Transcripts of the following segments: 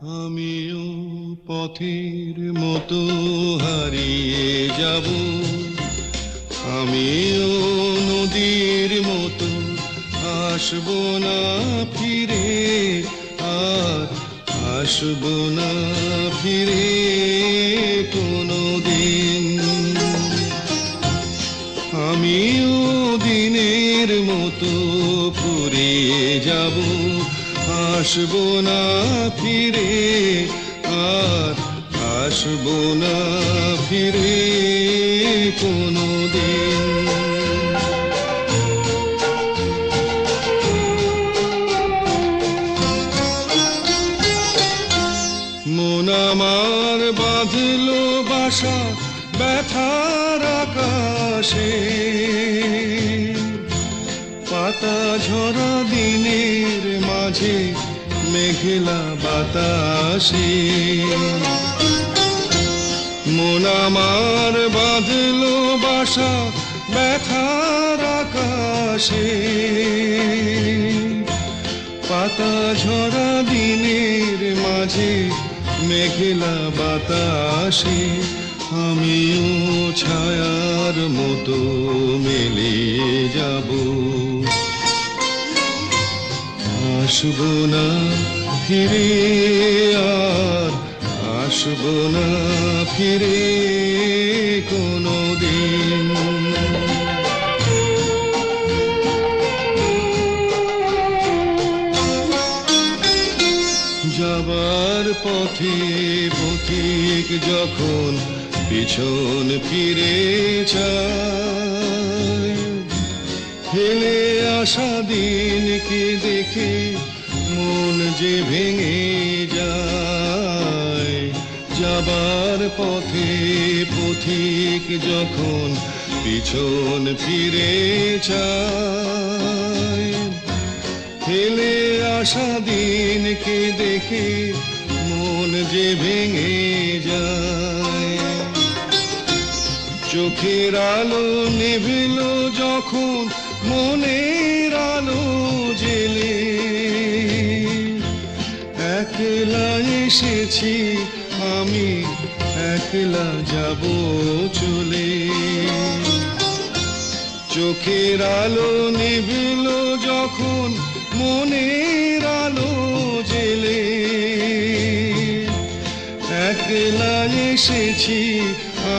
আমিও পথের মতো হারিয়ে যাব। আমিও নদীর মতো আসব না ফিরে, আর আসব না ফিরে কোনো দিন আমিও দিনের মতো ফুরিয়ে যাব। আসব না ফিরে, আর আসব না ফিরে কোনো দিন মন আমার বাঁধলো বাসা ব্যথার আকাশে। পাতা ঝরা দিনের মাঝে মেঘলা বাতাসে। মন আমার বাঁধলো বাসা ব্যথার আকাশে। পাতা ঝরা দিনের মাঝে মেঘলা বাতাসে। আমিও আসব না ফিরে আর আসব না ফিরে কোনো দিন যাবার পথে পথিক যখন পিছন ফিরে চায় ফেলে আসা দিনকে দেখে মন যে ভেঙে যায়। যাবার পথে পথিক যখন পিছন ফিরে চায়। ফেলে আসা দিনকে দেখে মন যে ভেঙে যায়। চোখের আলো নেভিল যখন মনের আলো জেলে একলা এসেছি আমি, একলা যাব চলে। চোখের আলো নিভিল যখন মনের আলো জেলে। একলা এসেছি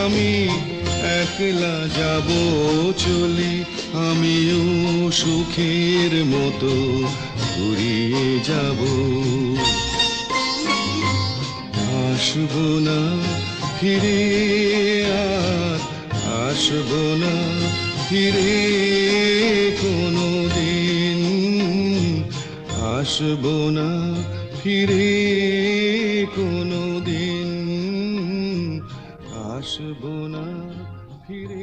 আমি একলা যাব চলে, আমিও সুখের মতো ঘুরিয়ে যাব। আসব না ফিরে আর, আসব না ফিরে কোনো দিন। আসব না ফিরে কোনো দিন। আসব না ফিরে